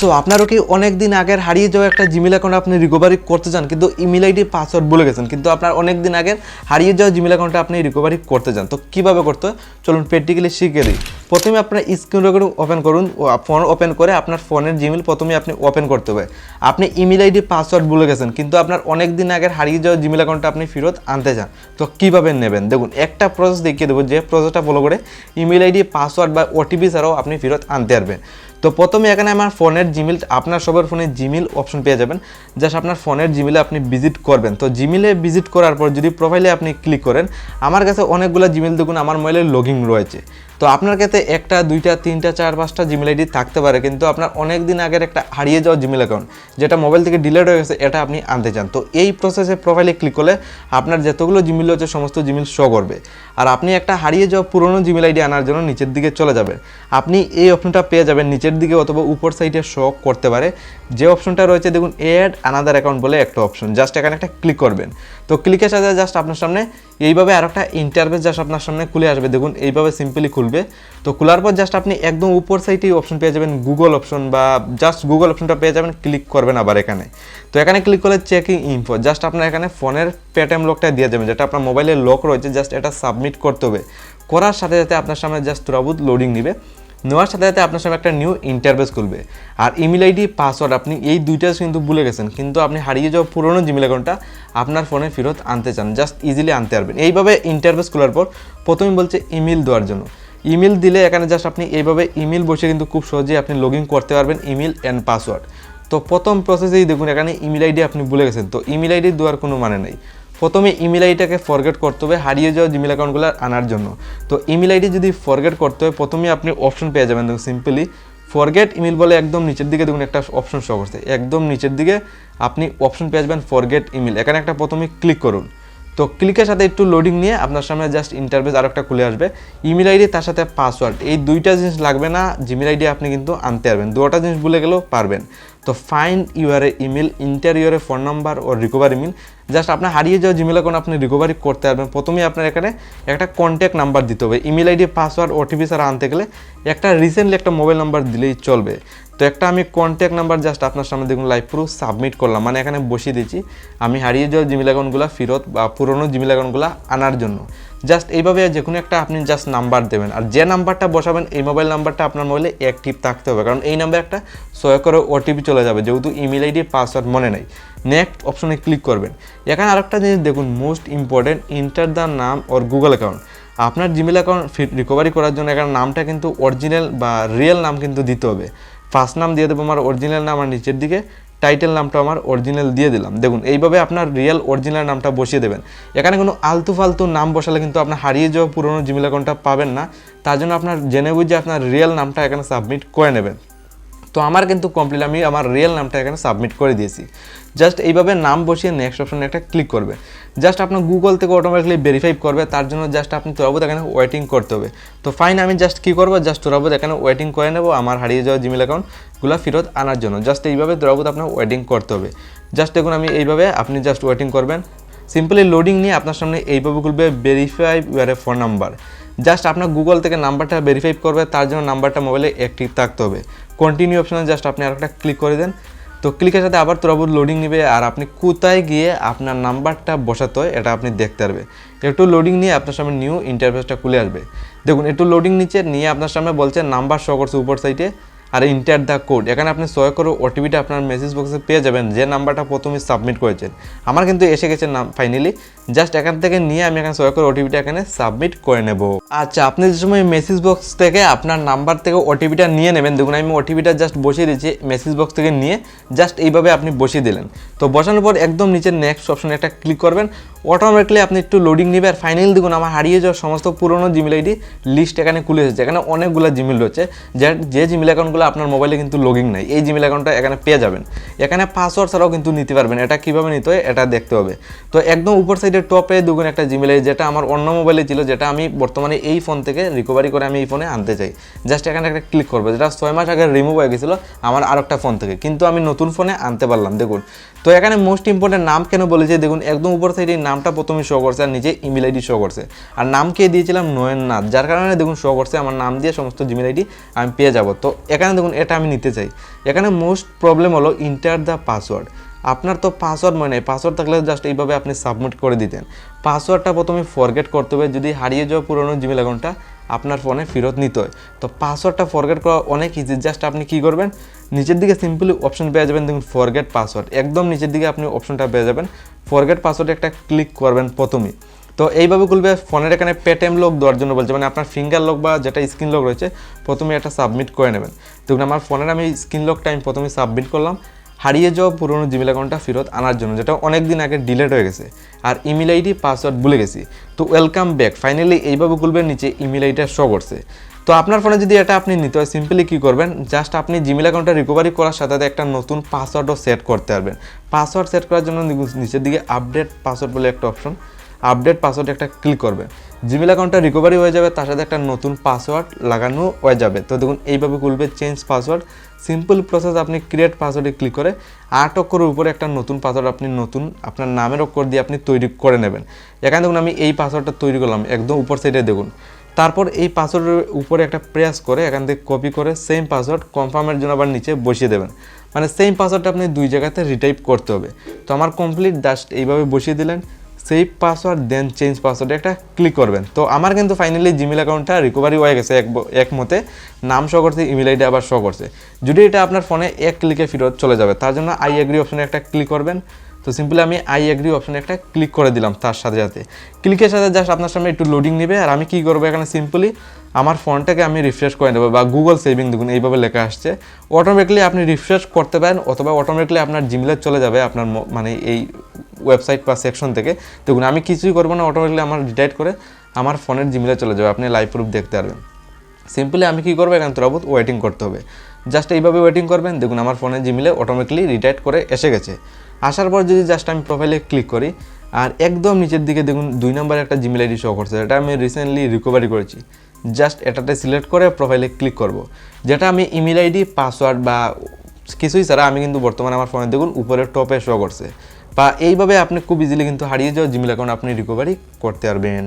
So আপনারও কি অনেক দিন আগের হারিয়ে যাওয়া একটা জিমেল অ্যাকাউন্ট আপনি রিকভারি করতে চান, কিন্তু ইমেল আইডি পাসওয়ার্ড ভুলে গেছেন, কিন্তু আপনার অনেক দিন আগের হারিয়ে যাওয়া জিমেল অ্যাকাউন্টটা আপনি রিকভারি করতে চান। তো কীভাবে করতে? চলুন প্র্যাকটিক্যালি শিখে দিই। প্রথমে আপনার স্ক্রিন রেকর্ডিং ওপেন করুন ফোন ওপেন করে আপনার ফোনের জিমেল প্রথমে আপনি ওপেন করতে হবে। আপনি ইমেল আইডি পাসওয়ার্ড ভুলে গেছেন, কিন্তু আপনার অনেক দিন আগের হারিয়ে যাওয়া জিমেল অ্যাকাউন্টটা আপনি ফেরত আনতে চান। তো কীভাবে নেবেন? দেখুন, একটা প্রসেস দেখিয়ে দেবো, যে প্রসেসটা ফলো করে ইমেল আইডি পাসওয়ার্ড বা ওটিপি ছাড়াও আপনি ফেরত আনতে পারবেন। তো প্রথমে এখানে আমার ফোনের জিমেল আপনার সবার ফোনে জিমেল অপশন পেয়ে যাবেন। জাস্ট আপনার ফোনের জিমেলে আপনি ভিজিট করবেন। তো জিমেলে ভিজিট করার পর যদি প্রোফাইলে আপনি ক্লিক করেন, আমার কাছে অনেকগুলো জিমেল দেখুন, আমার মোবাইলে লগিং রয়েছে। তো আপনার কাছে একটা, দুইটা, তিনটা, চার, পাঁচটা জিমেল আইডি থাকতে পারে, কিন্তু আপনার অনেক দিন আগের একটা হারিয়ে যাওয়া জিমেল অ্যাকাউন্ট যেটা মোবাইল থেকে ডিলেট হয়ে গেছে, এটা আপনি আনতে চান। তো এই প্রসেসে প্রোফাইলে ক্লিক করলে আপনার যতগুলো জিমেল হচ্ছে সমস্ত জিমেল শো করবে। আর আপনি একটা হারিয়ে যাওয়া পুরনো জিমেল আইডি আনার জন্য নিচের দিকে চলে যাবেন আপনি এই অপশনটা পেয়ে যাবেন, নিচের দিকে অথবা উপর সাইডে শো করতে পারে। যে অপশনটা রয়েছে, দেখুন এড আনাদার অ্যাকাউন্ট বলে একটা অপশন জাস্ট এখানে একটা ক্লিক করবেন। তো ক্লিকের সাথে জাস্ট আপনার সামনে এইভাবে আর একটা ইন্টারভেস জাস্ট আপনার সামনে খুলে আসবে। দেখুন, এইভাবে সিম্পলি খুলবে। তো খোলার পর জাস্ট আপনি একদম উপর সাইডে অপশন পেয়ে যাবেন গুগল অপশন বা জাস্ট গুগল অপশনটা পেয়ে যাবেন ক্লিক করবেন আবার এখানে। তো এখানে ক্লিক করলে চেকিং ইনফো জাস্ট আপনার এখানে ফোনের পেটিএম লকটা দিয়ে যাবেন যেটা আপনার মোবাইলের লক রয়েছে জাস্ট এটা সাবমিট করতে হবে। করার সাথে সাথে আপনার সামনে জাস্ট তুরাবুত লোডিং নিবে। নেওয়ার সাথে সাথে আপনার সামনে একটা নিউ ইন্টারভেস খুলবে। আর ইমেল আইডি পাসওয়ার্ড আপনি এই দুইটা কিন্তু ভুলে গেছেন। কিন্তু আপনি হারিয়ে যাওয়া পুরনো জিমেল অ্যাকাউন্টটা আপনার ফোনে ফেরত আনতে চান। জাস্ট ইজিলি আনতে পারবেন। এইভাবে ইন্টারভেস খোলার পর প্রথমে বলছে ইমেল দেওয়ার জন্য। ইমেল দিলে এখানে জাস্ট আপনি এইভাবে ইমেল বসে কিন্তু খুব সহজেই আপনি লগ করতে পারবেন ইমেল অ্যান্ড পাসওয়ার্ড তো প্রথম প্রসেসেই দেখুন, এখানে ইমেল আইডি আপনি ভুলে গেছেন। তো ইমেল আইডি দেওয়ার কোনো মানে নেই। প্রথমে ইমেল আইডিটাকে ফরগেট করতে হবে, হারিয়ে যাওয়া জিমেল অ্যাকাউন্টগুলো আনার জন্য। তো ইমেল আইডি যদি ফরগেট করতে হয় প্রথমে আপনি অপশন পেয়ে যাবেন। দেখুন সিম্পলি ফরগেট ইমেল বলে একদম নিচের দিকে দেখুন, একটা অপশন শো করছে। একদম নিচের দিকে আপনি অপশন পেয়ে যাবেন ফরগেট ইমেল এখানে একটা প্রথমে ক্লিক করুন। তো ক্লিকের সাথে একটু লোডিং নিয়ে আপনার সামনে জাস্ট ইন্টারভেস আর একটা খুলে আসবে। ইমেল আইডি, তার সাথে পাসওয়ার্ড এই দুইটা জিনিস লাগবে না জিমেল আইডি আপনি কিন্তু আনতে পারবেন। দুটা জিনিস ভুলে গেলেও পারবেন। তো find your email enter your phone number O recover email just আপনার হারিয়ে যাওয়া জিমেল অ্যাকাউন্ট আপনি রিকভারি করতে পারবেন। প্রথমেই আপনার এখানে একটা কন্ট্যাক্ট নাম্বার দিতে হবে। ইমেল আইডি পাসওয়ার্ড ওটিপি ছাড়া আনতে গেলে একটা রিসেন্টলি একটা মোবাইল নাম্বার দিলেই চলবে। তো একটা আমি কন্ট্যাক্ট নাম্বার জাস্ট আপনার সামনে দেখুন লাইভ প্রুফ সাবমিট করলাম। মানে এখানে বসিয়ে দিচ্ছি আমি হারিয়ে যাওয়া জিমেল অ্যাকাউন্টগুলো ফেরত বা পুরনো জিমেল অ্যাকাউন্টগুলো আনার জন্য। জাস্ট এইভাবে যে কোনো একটা আপনি জাস্ট নাম্বার দেবেন। আর যে নাম্বারটা বসাবেন, এই মোবাইল নাম্বারটা আপনার মোবাইলে অ্যাক্টিভ থাকতে হবে। কারণ এই নাম্বার একটা সয় করে ওটিপি চলে যাবে, যেহেতু ইমেল আইডি পাসওয়ার্ড মনে নেই। নেক্সট অপশনে ক্লিক করবেন। এখানে আরেকটা জিনিস দেখুন most important enter the name or Google account আপনার জিমেল অ্যাকাউন্ট রিকভারি করার জন্য এখানে নামটা কিন্তু অরিজিনাল বা রিয়েল নাম কিন্তু দিতে হবে। ফার্স্ট নাম দিয়ে দেবো আমার অরিজিনাল নাম আর নিচের দিকে। টাইটেল নামটা আমার অরিজিনাল দিয়ে দিলাম। দেখুন, এইভাবে আপনার রিয়েল অরিজিনাল নামটা বসিয়ে দেবেন। এখানে কোনো আলতু ফালতু নাম বসালে কিন্তু আপনার হারিয়ে যাওয়া পুরনো জিমেল অ্যাকাউন্টটা পাবেন না। তার জন্য আপনার জেনে বুঝে আপনার রিয়েল নামটা এখানে সাবমিট করে নেবেন। তো আমার কিন্তু কমপ্লিট আমি আমার রিয়েল নামটা এখানে সাবমিট করে দিয়েছি। জাস্ট এইভাবে নাম বসিয়ে নেক্সট অপশানে একটা ক্লিক করবে। জাস্ট আপনার গুগল থেকে অটোমেটিকলি ভেরিফাই করবে, তার জন্য জাস্ট আপনি তোরাবুদ এখানে ওয়েটিং করতে হবে। তো ফাইন আমি জাস্ট কী করব? জাস্ট তোরাবুদ এখানে ওয়েটিং করে নেব, আমার হারিয়ে যাওয়া জিমেল অ্যাকাউন্টগুলো ফেরত আনার জন্য। জাস্ট এইভাবে তোরাবুদ আপনার ওয়েটিং করতে হবে। জাস্ট দেখুন, আমি এইভাবে আপনি জাস্ট ওয়েটিং করবেন। সিম্পলি লোডিং নিয়ে আপনার সামনে এইভাবে খুলবে verify your a phone number just আপনার গুগল থেকে নাম্বারটা ভেরিফাই করবে, তার জন্য নাম্বারটা মোবাইলে অ্যাক্টিভ থাকতে হবে। কন্টিনিউ অপশানে জাস্ট আপনি আরেকটা ক্লিক করে দেন। তো ক্লিকের সাথে আবার তোরাবুর লোডিং নেবে, আর আপনি কোথায় গিয়ে আপনার নাম্বারটা বসাতে হয়, এটা আপনি দেখতে পারবে। একটু লোডিং নিয়ে আপনার সামনে নিউ ইন্টারফেসটা খুলে আসবে। দেখুন, একটু লোডিং নিচে নিয়ে আপনার সামনে বলছে নাম্বার শো করছে উপর সাইডে আর ইন্টার দ্য কোড এখানে আপনি সয় করে ওটিপিটা আপনার মেসেজ বক্সে পেয়ে যাবেন, যে নাম্বারটা প্রথমে সাবমিট করেছেন। আমার কিন্তু এসে গেছে নাম ফাইনালি জাস্ট এখান থেকে নিয়ে আমি এখানে সয় করে ওটিপিটা এখানে সাবমিট করে নেব। আচ্ছা আপনি যে সময় মেসেজ বক্স থেকে আপনার নাম্বার থেকে ওটিপিটা নিয়ে নেবেন, দেখুন আমি ওটিপিটা জাস্ট বসিয়ে দিচ্ছি মেসেজ বক্স থেকে নিয়ে জাস্ট এইভাবে আপনি বসিয়ে দিলেন। তো বসানোর পর একদম নিচে নেক্সট অপশনে একটা ক্লিক করবেন। অটোমেটিকলি আপনি একটু লোডিং নেবে আর ফাইনালি দেখুন আমার হারিয়ে যাওয়া সমস্ত পুরনো জিমেল আইডি লিস্ট এখানে খুলে এসেছে। এখানে অনেকগুলো জিমেল রয়েছে। যে যে জিমেল অ্যাকাউন্টগুলো আপনার মোবাইলে কিন্তু লগিং নাই। এই জিমেল অ্যাকাউন্টটা এখানে পেয়ে যাবেন। এখানে পাসওয়ার্ড ছাড়াও কিন্তু নিতে পারবেন। এটা কীভাবে নিতে হয়, এটা দেখতে হবে। তো একদম উপর সাইডে টপে দুগুণ একটা জিমেল যেটা আমার অন্য মোবাইলে ছিল, যেটা আমি বর্তমানে এই ফোন থেকে রিকভারি করে আমি এই ফোনে আনতে চাই। জাস্ট এখানে একটা ক্লিক করব। যেটা ছয় মাস আগে রিমুভ হয়ে গেছিল, আমার আর একটা ফোন থেকে। কিন্তু আমি নতুন ফোনে আনতে পারলাম। দেখুন তো এখানে মোস্ট ইম্পর্টেন্ট নাম কেন বলেছে? দেখুন, একদম উপর সাইডে নামটা প্রথমে শো করছে আর নিচে ইমেল আইডি শো করছে। আর নাম কে দিয়েছিলাম? নয়ন নয়ননাথ। যার কারণে দেখুন শো করছে, আমার নাম দিয়ে সমস্ত জিমেল আইডি আমি পেয়ে যাব। তো এখানে দেখুন, এটা আমি নিতে চাই। এখানে মোস্ট প্রবলেম হলো ইন্টার দ্য পাসওয়ার্ড আপনার তো পাসওয়ার্ড মনে নেই। পাসওয়ার্ড থাকলে জাস্ট এইভাবে আপনি সাবমিট করে দিতেন। পাসওয়ার্ডটা প্রথমে ফরগেট করতে হবে। যদি হারিয়ে যাওয়া পুরনো জিমেল অ্যাকাউন্টটা আপনার ফোনে ফেরত নিতে হয়। তো পাসওয়ার্ডটা ফরগেট করা অনেক ইজি জাস্ট আপনি কি করবেন? নিচের দিকে সিম্পলি অপশন পেয়ে যাবেন, দেখুন ফরগেট পাসওয়ার্ড একদম নিচের দিকে আপনি অপশনটা পেয়ে যাবেন। ফরগেট পাসওয়ার্ডে একটা ক্লিক করবেন প্রথমেই তো এইভাবে খুলবে, ফোনের এখানে পেটিএম লক দেওয়ার জন্য বলছে মানে আপনার ফিঙ্গার লক বা যেটা স্ক্রিন লক রয়েছে, প্রথমে এটা সাবমিট করে নেবেন। দেখুন, আমার ফোনের আমি স্ক্রিন লকটা আমি প্রথমে সাবমিট করলাম। হারিয়ে যাওয়া পুরনো জিমেল অ্যাকাউন্টটা ফেরত আনার জন্য, যেটা অনেক দিন আগে ডিলেট হয়ে গেছে। আর ইমেল আইডি পাসওয়ার্ড ভুলে গেছি। তো ওয়েলকাম ব্যাক ফাইনালি এইভাবে খুলবে, নিচে ইমেল আইডিটা শো করছে। তো আপনার ফোনে যদি এটা আপনি নিতে হয় সিম্পলি কী করবেন? জাস্ট আপনি জিমেল অ্যাকাউন্টটা রিকভারি করার সাথে সাথে একটা নতুন পাসওয়ার্ডও সেট করতে পারবেন। পাসওয়ার্ড সেট করার জন্য নিচের দিকে আপডেট পাসওয়ার্ড বলে একটা অপশন আপডেট পাসওয়ার্ড একটা ক্লিক করবে। জিমেল অ্যাকাউন্টটা রিকভারি হয়ে যাবে, তার সাথে একটা নতুন পাসওয়ার্ড লাগানো হয়ে যাবে। তো দেখুন, এইভাবে খুলবে চেঞ্জ পাসওয়ার্ড সিম্পল প্রসেস আপনি ক্রিয়েট পাসওয়ার্ডে ক্লিক করে আট অক্ষরের উপরে একটা নতুন পাসওয়ার্ড আপনি নতুন আপনার নামের অক্ষর দিয়ে আপনি তৈরি করে নেবেন। এখানে দেখুন, আমি এই পাসওয়ার্ডটা তৈরি করলাম, একদম উপর সাইডে দেখুন। তারপর এই পাসওয়ার্ডের উপরে একটা প্রেস করে, এখান থেকে কপি করে সেম পাসওয়ার্ড কনফার্মের জন্য আবার নিচে বসিয়ে দেবেন। মানে সেম পাসওয়ার্ডটা আপনি দুই জায়গাতে রিটাইপ করতে হবে। তো আমার কমপ্লিট জাস্ট এইভাবে বসিয়ে দিলেন সেভ পাসওয়ার্ড দেন চেঞ্জ পাসওয়ার্ডে একটা ক্লিক করবেন। তো আমার কিন্তু ফাইনালি জিমেল অ্যাকাউন্টটা রিকভারি হয়ে গেছে এক ব- এক মতে নাম শো করছে ইমেল আইডি আবার শো করছে। যদি এটা আপনার ফোনে এক ক্লিকে ফেরত চলে যাবে, তার জন্য আই এগ্রি অপশনে একটা ক্লিক করবেন। তো সিম্পলি আমি আই এগ্রি অপশনে একটা ক্লিক করে দিলাম তার সাথে সাথে। ক্লিকের সাথে জাস্ট আপনার সামনে একটু লোডিং নেবে আর আমি কী করব এখানে সিম্পলি আমার ফোনটাকে আমি রিফ্রেশ করে নেব বা গুগল সেভিং দেখুন, এইভাবে লেখা আসছে। অটোমেটিকলি আপনি রিফ্রেশ করতে পারেন অথবা অটোমেটিকলি আপনার জিমেলে চলে যাবে আপনার মানে এই ওয়েবসাইট বা সেকশন থেকে। দেখুন, আমি কিছুই করব না অটোমেটিকলি আমার ডিটাইট করে আমার ফোনের জিমেলে চলে যাবে, আপনি লাইভ প্রুফ দেখতে পারবেন। সিম্পলি আমি কী করব এখান তরাবত ওয়েটিং করতে হবে। জাস্ট এইভাবে ওয়েটিং করবেন, দেখুন আমার ফোনে জিমেলে অটোমেটিকলি রিটাইট করে এসে গেছে। আসার পর যদি জাস্ট আমি প্রোফাইলে ক্লিক করি, আর একদম নিচের দিকে দেখুন, দুই নম্বর একটা জিমেল আইডি শো করছে এটা আমি রিসেন্টলি রিকভারি করেছি। জাস্ট এটাতে সিলেক্ট করে প্রোফাইলে ক্লিক করব। যেটা আমি ইমেল আইডি পাসওয়ার্ড বা কিছুই ছাড়া আমি কিন্তু বর্তমানে আমার ফোনে দেখুন, উপরে টপে শো করছে। বা এইভাবে আপনি খুব ইজিলি কিন্তু হারিয়ে যাওয়া জিমেল অ্যাকাউন্ট আপনি রিকভারি করতে পারবেন।